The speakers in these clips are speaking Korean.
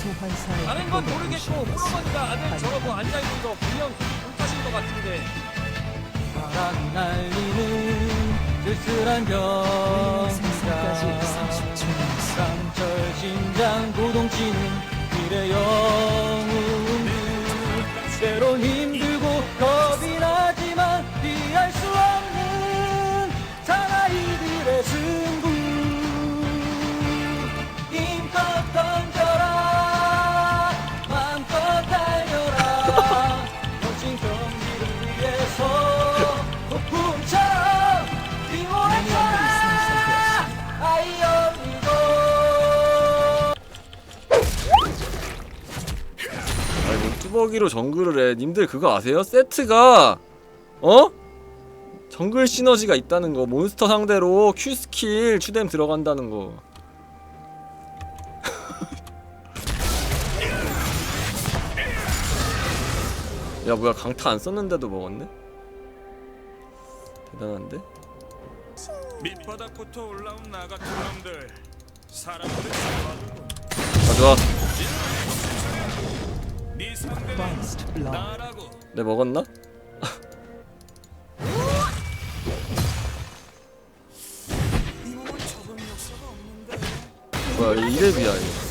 소환사의 다른 건 모르겠고. 호러머니가 아들 저러고 앉아있는 거 분명 불타신 것 같은데 바람이 날리는 쓸쓸한 우리 생선까지 병가 30초 남았어. 강철 심장 고동치는 영 뚜벅이로 정글을 해 님들 그거 아세요? 세트가 어? 정글 시너지가 있다는 거 몬스터 상대로 Q 스킬 추뎀 들어간다는 거 야 뭐야 강타 안 썼는데도 먹었네? 대단한데? 밑바닥부터 올라온 나 같은 놈들 사람들을 잡아두고 가져와 내 먹었나? 뭐야 이랩이야 이거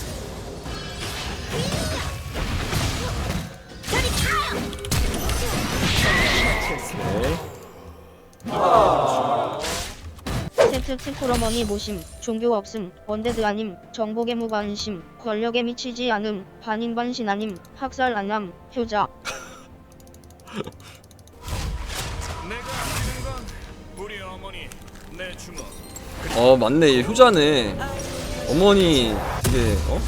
코러머니 모심, 종교 없음, 원데드 아님, 정복의 무관심, 권력에 미치지 않음, 반인반신 아님, 학살 안함, 효자. 내가 아끼는 건 우리 어머니 내 주먹. 어 맞네. 얘 효자네. 어머니 되게 어?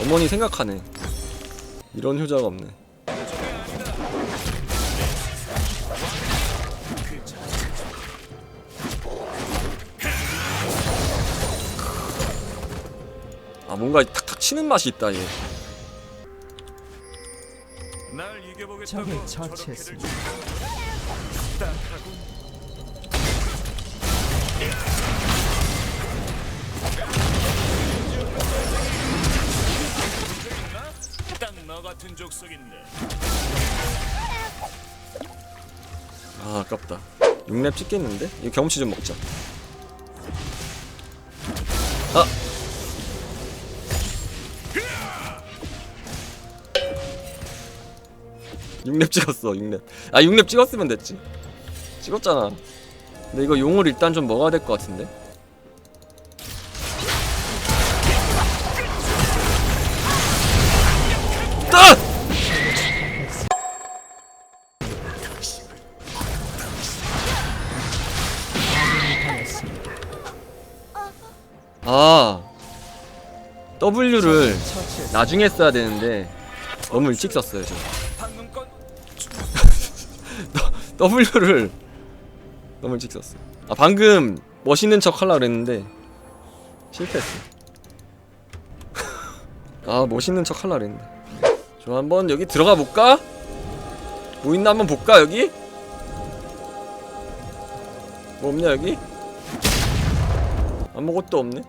어머니 생각하네. 이런 효자가 없네 아 뭔가 탁탁 치는 맛이 있다 얘날 이겨보겠다고 적을 처치했습니다. 딱너 같은 족속인데 아 아깝다 6렙 찍겠는데? 이거 경험치 좀 먹자 아! 육렙 찍었어 6렙. 아 6렙 찍었으면 됐지. 찍었잖아. 근데 이거 용을 일단 좀 먹어야 될 것 같은데? 따! 아. W를. 나중에 써야 되는데 너무 일찍 썼어요 저방 W를 너무 일찍 썼어 아 방금 멋있는 척 하려고 그랬는데 실패했어 아 멋있는 척 하려고 그랬는데 저 한번 여기 들어가 볼까? 뭐 있나 한번 볼까 여기? 뭐 없냐 여기? 아무것도 없네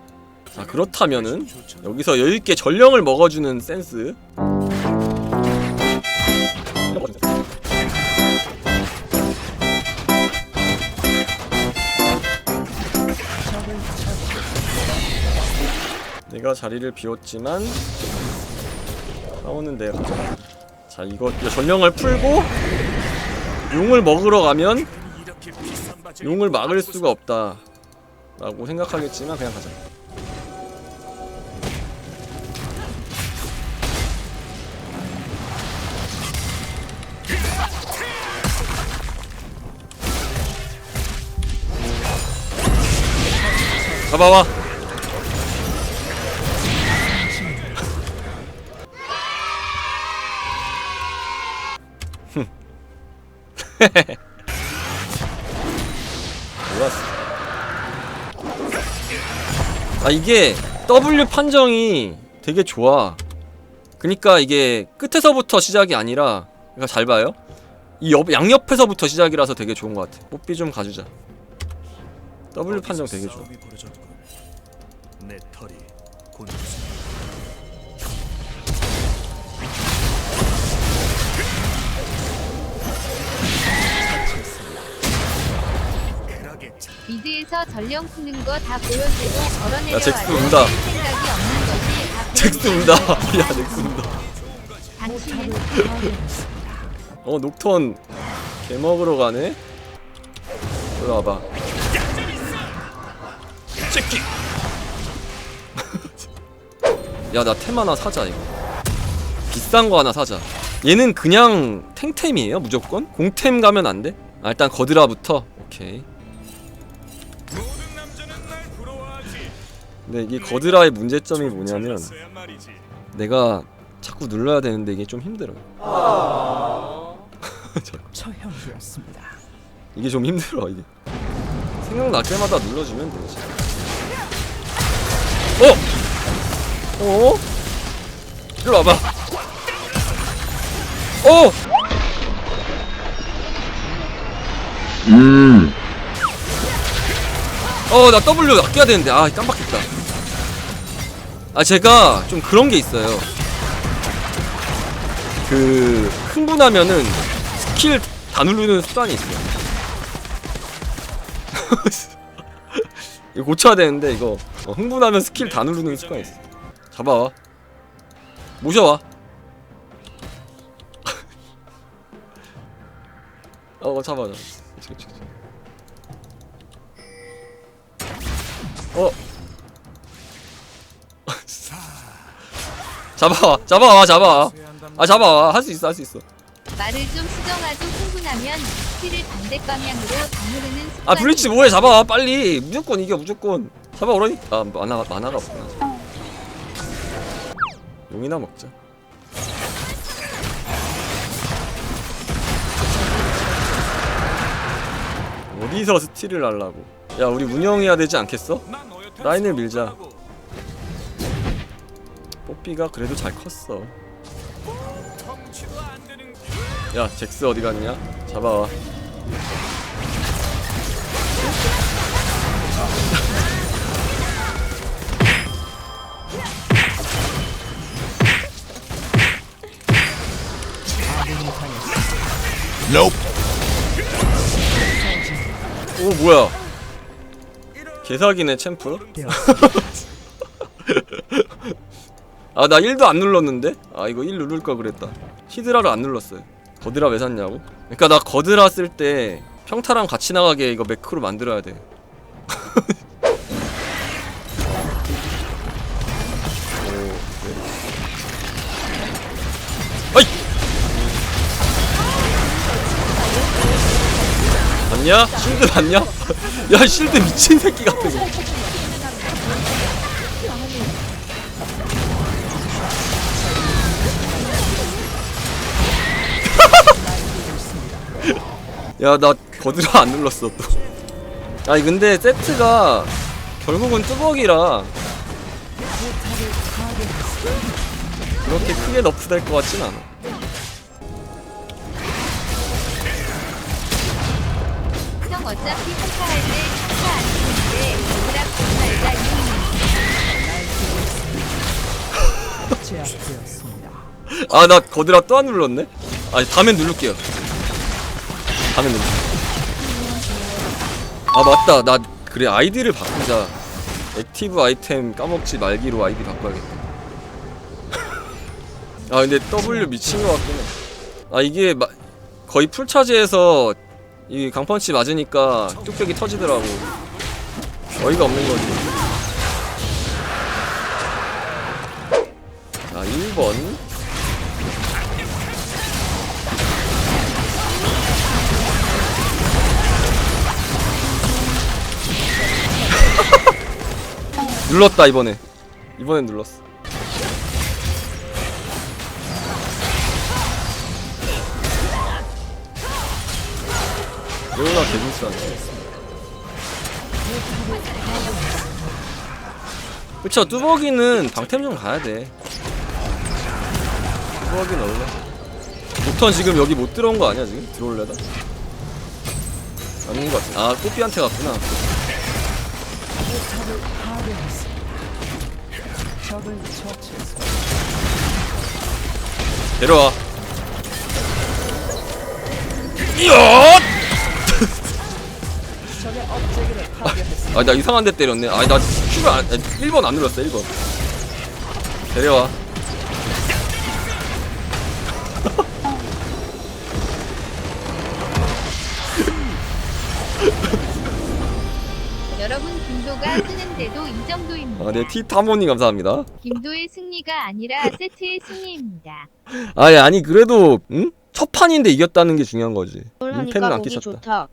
자 그렇다면은 여기서 여유있게 전령을 먹어주는 센스 자리를 비웠지만 싸우는 내가 가져가. 자 이거 전령을 풀고 용을 먹으러 가면 용을 막을 수가 없다 라고 생각하겠지만 그냥 가자 잡아와 좋았어 아 이게 W 판정이 되게 좋아. 그니까 이게 끝에서부터 시작이 아니라 그러니까 잘 봐요. 이 옆, 양옆에서부터 시작이라서 되게 좋은 것 같아. 뽀삐 좀 가주자. W 판정 되게 좋아. 내 털이 미드에서 전령 푸는 거 다 보여주고 걸어내려 야, 잭스 운다. 생각이 없는. 다 잭스 운다 야 잭스 운다 당신은 어 녹턴 개 먹으러 가네 들어와봐 새끼 야 나템 하나 사자 이거 비싼 거 하나 사자 얘는 그냥 탱템이에요 무조건? 공템 가면 안 돼? 아 일단 거드라부터 오케이 근데 이게 거드라의 문제점이 뭐냐면. 내가 자꾸 눌러야 되는데 이게 좀 힘들어요 처형되었습니다. 이게 좀 힘들어 이게 생각날 때마다 눌러주면 되지 어? 어? 이리 와봐 어! 어, 나 W 아껴야 되는데, 아, 깜빡했다. 아, 제가 좀 그런 게 있어요. 그, 흥분하면은 스킬 다 누르는 습관이 있어요. 이거 고쳐야 되는데 이거 어, 흥분하면 스킬 다 누르는 습관이 있어. 잡아와. 모셔와. 어 잡아 잡아. 어. 잡아와 잡아와 잡아와. 아 잡아와 할 수 있어 할 수 있어. 말을 좀 수정하고 흥분하면 스킬을 반대 방향으로 다누르는 습관. 아 블리치 뭐해 잡아 빨리 무조건 이겨 무조건 잡아 오라니 아 만화가 만화가 없구나 용이나 먹자 어디서 스틸을 하려고 야 우리 운영해야 되지 않겠어? 라인을. 밀자. 뽀삐가 그래도 잘 컸어 야 잭스 어디 갔냐 잡아와. 오 뭐야 개사기네 챔프. 아 나 1도 안 눌렀는데? 아 이거 1 누를 걸 그랬다 히드라를 안 눌렀어요 거드라 왜 샀냐고? 그니까 나 거드라 쓸 때 평타랑 같이 나가게 이거 매크로 만들어야 돼 오, 네. 아이! 봤냐? 실드 봤냐? 야 실드 미친 새끼 같은 거 야 나 거드라 안 눌렀어 또 아니 근데 세트가 결국은 뚜벅이라 그렇게 크게 너프 될 것 같진 않아 형 어차피 한타할 때 한타 안 쓰는데 얘들아 말자 제압되었습니다. 아 나 거드라 또 안 눌렀네? 아 다음엔 누를게요 다음엔 누를게요 아 맞다. 나 그래 아이디를 바꾸자. 액티브 아이템 까먹지 말기로 아이디 바꿔야겠다. 아 근데 W 미친 것 같긴 해아 이게 마, 거의 풀차지해서 이 강펀치 맞으니까 뚝배기 터지더라고. 어이가 없는 거지. 자 1번 눌렀다 이번에. 이번엔 눌렀어. 레오나 개불쌍해 그쵸 뚜벅이는 방템 좀 가야돼. 뚜벅이는 원래. 녹턴 지금 여기 못 들어온 거 아니야 지금? 들어올래다? 아닌 것 같아. 아 꼬삐한테 갔구나 포탑을 파괴했습니다. 적을 처치했습니다. 내려와. 이야! 적의 업체계를 파괴했습니다. 아 나 이상한 데 때렸네 아니 나 Q를 안 1번 안 눌렀어 1번 데려와 뜨는데도 이 정도입니다. 아 네 티타모님 감사합니다 김도의 승리가 아니라 세트의 승리입니다. 아니 아니 그래도 응? 첫 판인데 이겼다는 게 중요한 거지 뭘 음, 팬은 안 보기 끼쳤다 좋다.